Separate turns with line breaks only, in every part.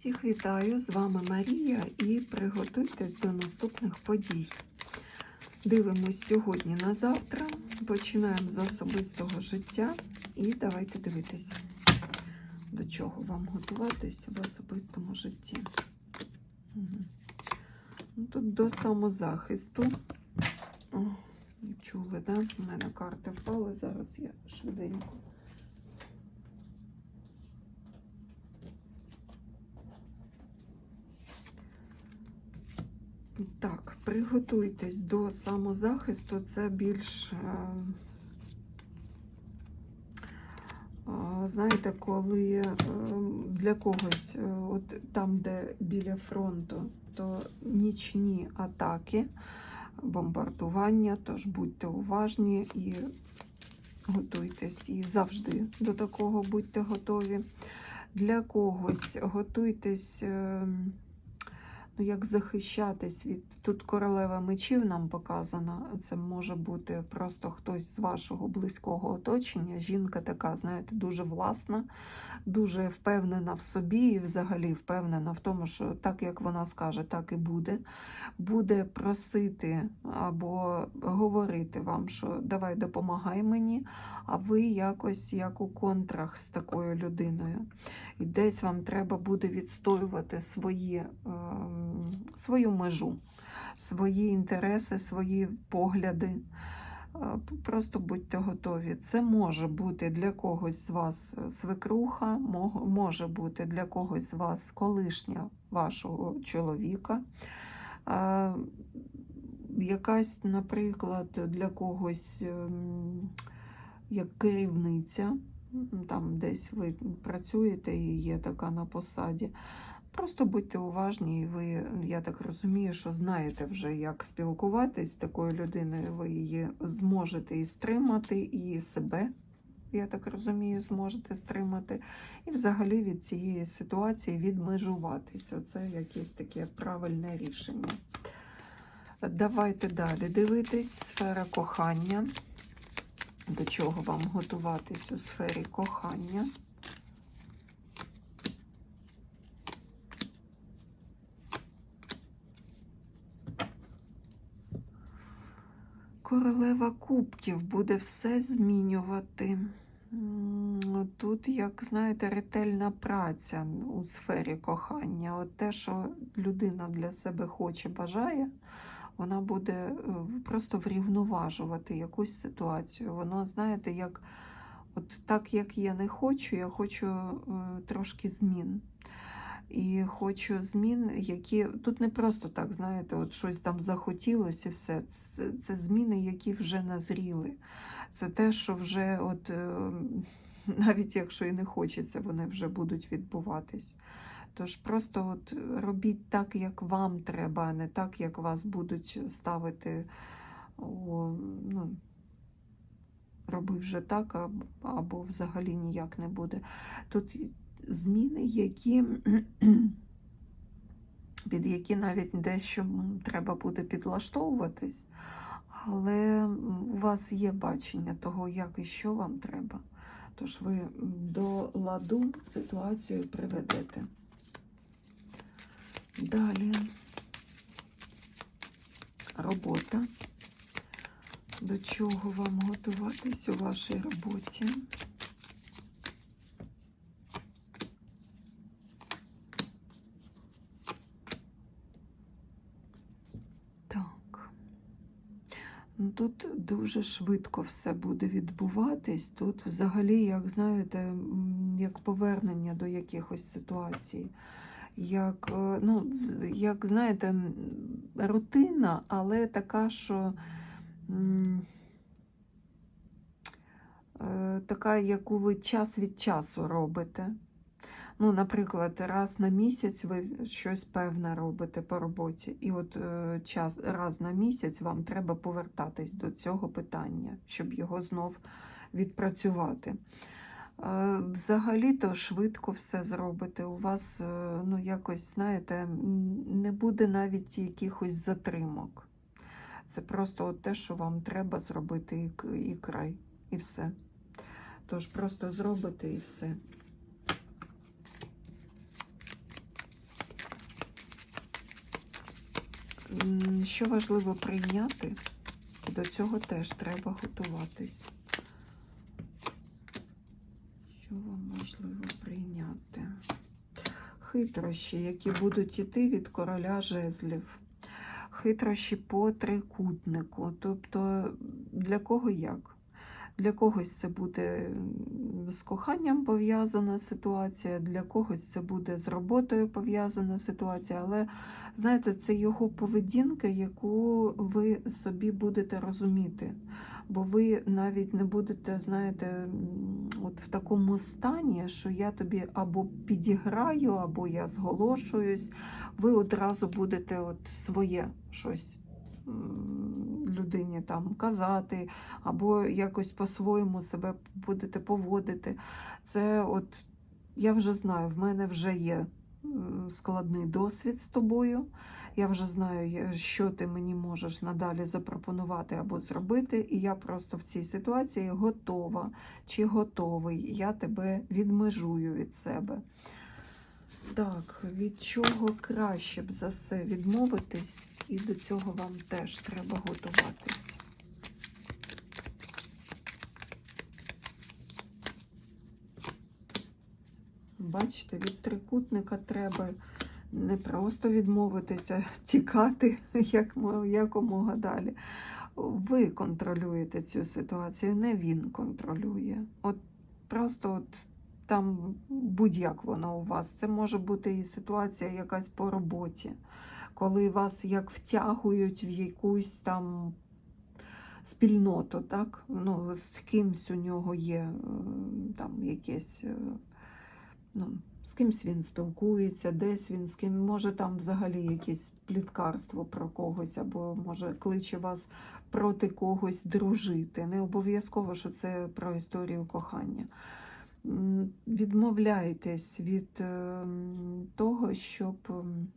Всіх вітаю! З вами Марія і приготуйтесь до наступних подій. Дивимось сьогодні на завтра. Починаємо з особистого життя і давайте дивитися, до чого вам готуватись в особистому житті. Ну, Тут до самозахисту. О, чули, да? У мене карти впали. Зараз я швиденько. Так, приготуйтесь до самозахисту. Це більш, е, е, знаєте, коли е, для когось, от там, де біля фронту, то нічні атаки, бомбардування, тож будьте уважні і готуйтесь. І завжди до такого будьте готові. Для когось готуйтесь. Е, Ну, як захищатись від тут королева мечів нам показана. Це може бути просто хтось з вашого близького оточення. Жінка така, знаєте, дуже власна, дуже впевнена в собі і взагалі впевнена в тому, що так як вона скаже, так і буде. Буде просити або говорити вам, що давай допомагай мені, а ви якось як у контрах з такою людиною. І десь вам треба буде відстоювати свої, ем, свою межу, свої інтереси, свої погляди. Е, Просто будьте готові. Це може бути для когось з вас свекруха, може бути для когось з вас колишня вашого чоловіка. Е, Якась, наприклад, для когось ем, як керівниця, там десь ви працюєте і є така на посаді. Просто будьте уважні, і ви, я так розумію, що знаєте вже, як спілкуватись з такою людиною, ви її зможете і стримати, і себе, я так розумію, зможете стримати. І взагалі від цієї ситуації відмежуватись. Оце якесь таке правильне рішення. Давайте далі дивитись сфера кохання. До чого вам готуватись у сфері кохання? Королева кубків буде все змінювати. Тут, як знаєте, ретельна праця у сфері кохання. От те, що людина для себе хоче, бажає, вона буде е, просто врівноважувати якусь ситуацію. Воно, знаєте, як от так як я не хочу, я хочу е, трошки змін. І хочу змін, які тут не просто так, знаєте, от щось там захотілося і все. Це, це зміни, які вже назріли. Це те, що вже, от е, навіть якщо і не хочеться, вони вже будуть відбуватись. Тож просто от робіть так, як вам треба, а не так, як вас будуть ставити у, ну, роби вже так, або, або взагалі ніяк не буде. Тут зміни, які, під які навіть дещо треба буде підлаштовуватись, але у вас є бачення того, як і що вам треба. Тож ви до ладу ситуацію приведете. Далі робота. До чого вам готуватись у вашій роботі? Так. Ну, Тут дуже швидко все буде відбуватись. Тут взагалі, як знаєте, як повернення до якихось ситуацій. Як, е, ну, як знаєте, рутина, але така, що е, така, яку ви час від часу робите. Ну, наприклад, раз на місяць ви щось певне робите по роботі, і от е, час раз на місяць вам треба повертатись до цього питання, щоб його знов відпрацювати. Е, Взагалі-то швидко все зробите. У вас, е, ну, якось, знаєте, не буде навіть якихось затримок. Це просто от те, що вам треба зробити і, край, і все. Тож просто зробите і все. Що важливо прийняти, до цього теж треба готуватись. Що вам важливо прийняти? Хитрощі, які будуть іти від короля жезлів. Хитрощі по трикутнику. Тобто для кого як? Для когось це буде з коханням пов'язана ситуація, для когось це буде з роботою пов'язана ситуація, але знаєте, це його поведінка, яку ви собі будете розуміти. Бо ви навіть не будете, знаєте, от в такому стані, що я тобі або підіграю, або я зголошуюсь. Ви одразу будете от своє щось людині там казати, або якось по-своєму себе будете поводити. Це от я вже знаю, в мене вже є складний досвід з тобою. Я вже знаю, що ти мені можеш надалі запропонувати або зробити, і я просто в цій ситуації готова чи готовий. Я тебе відмежую від себе. Так, від чого краще б за все відмовитись, і до цього вам теж треба готуватись. Бачите, від трикутника треба не просто відмовитися, тікати як, якомога далі. Ви контролюєте цю ситуацію, не він контролює. От просто от там будь-як воно у вас. Це може бути і ситуація якась по роботі, коли вас як втягують в якусь там спільноту, так? Ну, з кимсь у нього є е, там якесь. е, Ну, з кимсь він спілкується, десь він з ким, може там взагалі якесь пліткарство про когось, або може кличе вас проти когось дружити. Не обов'язково, що це про історію кохання. М, Відмовляйтесь від ем, того, щоб ем,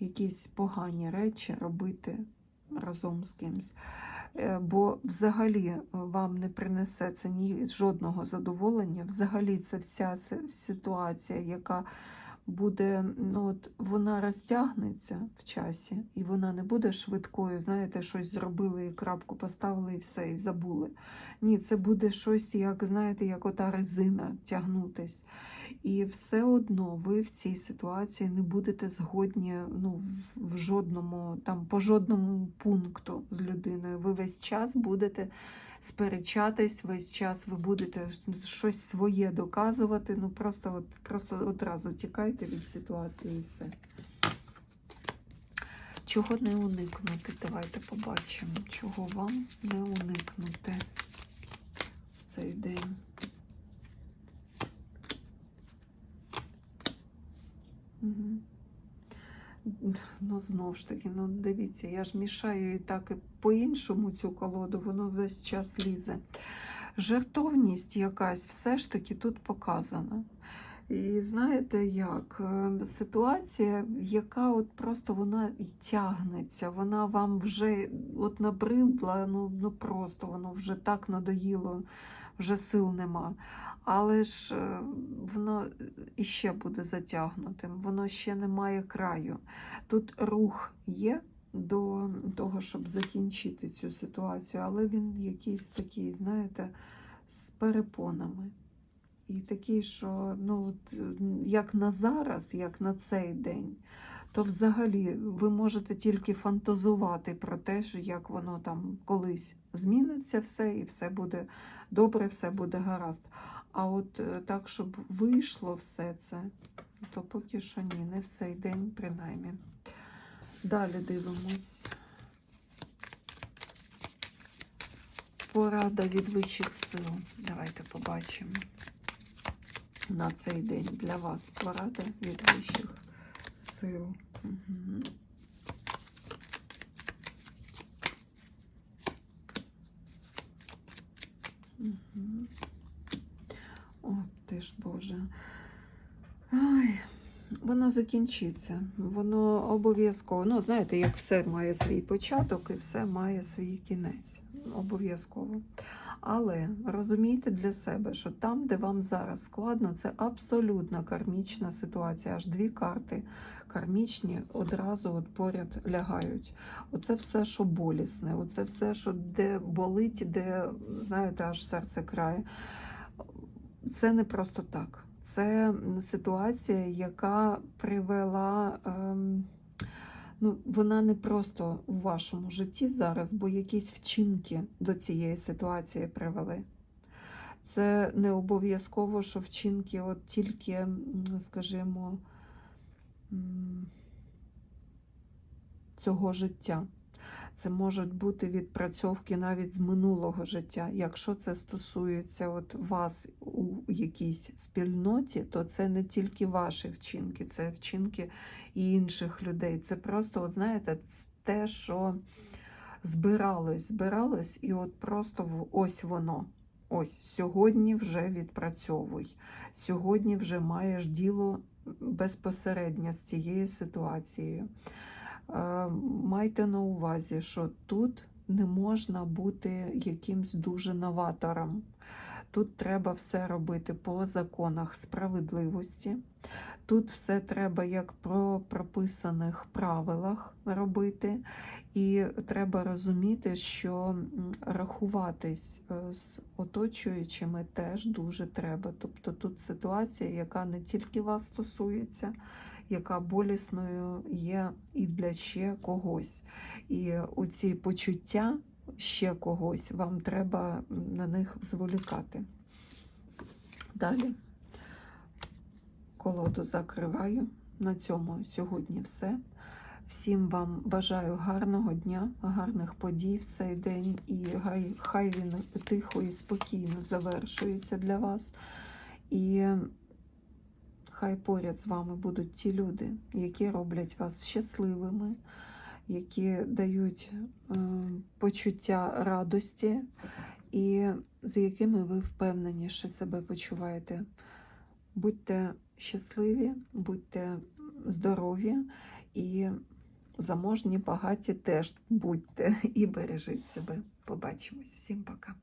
якісь погані речі робити разом з кимсь. Е, Бо взагалі вам не принесе це ні жодного задоволення. Взагалі це вся ситуація, яка буде, ну от вона розтягнеться в часі, і вона не буде швидкою. Знаєте, щось зробили і крапку поставили, і все, і забули. Ні, це буде щось, як знаєте, як ота резина тягнутись. І все одно ви в цій ситуації не будете згодні ну, в- жодному, там, по жодному пункту з людиною. Ви весь час будете сперечатись, весь час ви будете щось своє доказувати. Ну просто, от, просто одразу тікайте від ситуації і все. Чого не уникнути? Давайте побачимо, чого вам не уникнути в цей день. Мгм. Ну, знов ж таки, ну дивіться, я ж мішаю і так і по-іншому цю колоду, воно весь час лізе. Жертовність якась все ж таки тут показана. І знаєте як? Е, Ситуація, яка от просто вона тягнеться, вона вам вже от набридла, ну, ну просто воно вже так надоїло, вже сил нема. Але ж е, воно іще буде затягнутим, воно ще не має краю. Тут рух є до того, щоб закінчити цю ситуацію, але він якийсь такий, знаєте, з перепонами. І такий, що ну, от, як на зараз, як на цей день, то взагалі ви можете тільки фантазувати про те, що як воно там колись зміниться все, і все буде добре, все буде гаразд. А от е, так, щоб вийшло все це, то поки що ні, не в цей день, принаймні. Далі дивимось. Порада від вищих сил. Давайте побачимо. На цей день для вас порада від вищих сил. Угу. О, ж Боже. Ой, воно закінчиться. Воно обов'язково. Ну, знаєте, як все має свій початок і все має свій кінець. Обов'язково. Але розумійте для себе, що там, де вам зараз складно, це абсолютно кармічна ситуація. Аж дві карти кармічні одразу от поряд лягають. Оце все, що болісне, оце все, що де болить, де, знаєте, аж серце крає. Це не просто так. Це ситуація, яка привела. Ем, ну, вона не просто у вашому житті зараз, бо якісь вчинки до цієї ситуації привели. Це не обов'язково, що вчинки от тільки, скажімо, цього життя. Це можуть бути відпрацьовки навіть з минулого життя. Якщо це стосується от вас у якійсь спільноті, то це не тільки ваші вчинки, це вчинки і інших людей. Це просто, от знаєте, те, що збиралось, збиралось, і от просто ось воно. Ось сьогодні вже відпрацьовуй. Сьогодні вже маєш діло безпосередньо з цією ситуацією. Майте на увазі, що тут не можна бути якимсь дуже новатором. Тут треба все робити по законах справедливості. Тут все треба як про прописаних правилах робити, і треба розуміти, що рахуватись е, з оточуючими теж дуже треба. Тобто тут ситуація, яка не тільки вас стосується, яка болісною є і для ще когось. І оці почуття ще когось вам треба на них зволікати. Далі колоду закриваю. На цьому сьогодні все. Всім вам бажаю гарного дня, гарних подій в цей день, і хай, хай він тихо і спокійно завершується для вас. І хай поряд з вами будуть ті люди, які роблять вас щасливими, які дають е, почуття радості, і з якими ви впевненіше себе почуваєте. Будьте щасливі, будьте здорові і заможні, багаті теж будьте і бережіть себе. Побачимось. Всім пока.